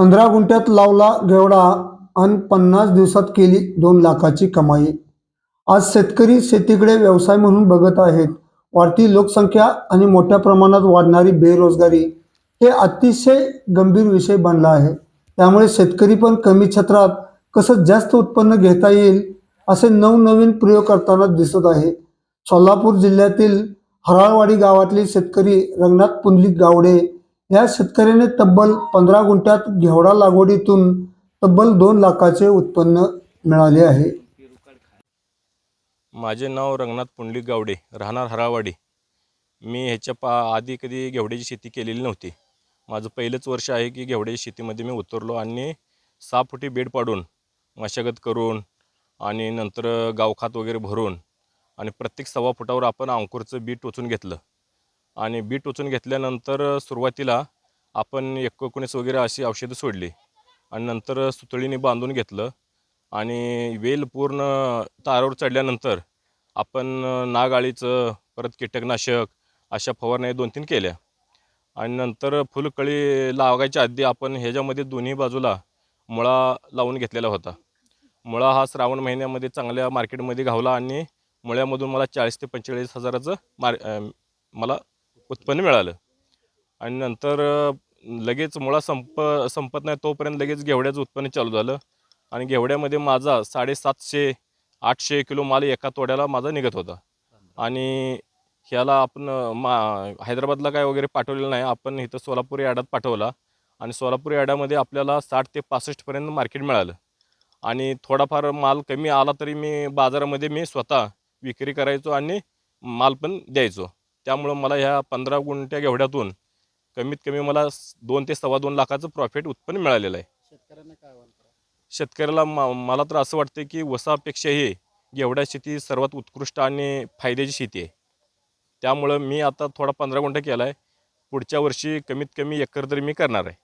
पंधरा गुंठ्यात लावला गेवडा आणि पन्नास दिवसात केली दोन लाखाची कमाई. आज शेतकरी शेतीकडे व्यवसाय म्हणून बघत आहेत. वाढती लोकसंख्या आणि मोठ्या प्रमाणात वाढणारी बेरोजगारी हे अतिशय गंभीर विषय बनला आहे. त्यामुळे शेतकरी पण कमी क्षेत्रात कसं जास्त उत्पन्न घेता येईल असे नवनवीन प्रयोग करताना दिसत आहे. सोलापूर जिल्ह्यातील हराळवाडी गावातले शेतकरी रंगनाथ पुंडलिक गावडे या शेतकऱ्याने तब्बल पंधरा गुंठ्यात घेवडा लागवडीतून तब्बल दोन लाखाचे उत्पन्न मिळाले आहे. माझे नाव रंगनाथ पुंडलिक गावडे राहणार हरावाडी. मी ह्याच्या पा आधी कधी घेवड्याची शेती केलेली नव्हती. माझं पहिलंच वर्ष आहे की घेवड्याच्या शेतीमध्ये मी उतरलो आणि सहा फुटी बेड पाडून मशागत करून आणि नंतर गावखात वगैरे भरून आणि प्रत्येक सव्वा फुटावर आपण अंकुरचं बी टोचून घेतलं. आणि बीट टोचून घेतल्यानंतर सुरुवातीला आपण एकोणीस वगैरे अशी औषधं सोडली. आणि नंतर सुतळीने बांधून घेतलं. आणि वेल पूर्ण तारावर चढल्यानंतर आपण नागाळीचं परत कीटकनाशक अशा फवारण्या दोन तीन केल्या. आणि नंतर फुलकळी लावायच्या आधी आपण ह्याच्यामध्ये दोन्ही बाजूला मुळा लावून घेतलेला होता. मुळा हा श्रावण महिन्यामध्ये चांगल्या मार्केटमध्ये घावला आणि मुळ्यामधून मला चाळीस ते पंचेचाळीस हजाराचं मार मला उत्पन्न मिळालं. आणि नंतर लगेच मुळा संप संपत नाही तोपर्यंत लगेच घेवड्याचं उत्पन्न चालू झालं. आणि घेवड्यामध्ये माझा साडेसातशे आठशे किलो माल एका तोड्याला माझा निघत होता. आणि ह्याला आपण मा हैदराबादला काय वगैरे पाठवलेलं नाही. आपण इथं सोलापूर यार्डात पाठवला. आणि सोलापूर यार्डामध्ये आपल्याला साठ ते पासष्टपर्यंत मार्केट मिळालं. आणि थोडाफार माल कमी आला तरी मी बाजारामध्ये मी स्वतः विक्री करायचो आणि माल पण द्यायचो. त्यामुळं मला ह्या पंधरा गुंठ्या घेवड्यातून कमीत कमी मला दोन ते सव्वा दोन लाखाचं प्रॉफिट उत्पन्न मिळालेलं आहे. शेतकऱ्यांना काय आव्हान करा शेतकऱ्याला मा मला तर असं वाटतं की वसापेक्षाही घेवडा शेती सर्वात उत्कृष्ट आणि फायद्याची शेती आहे. त्यामुळं मी आता थोडा पंधरा गुंठा केला आहे पुढच्या वर्षी कमीत कमी एकर तरी मी करणार आहे.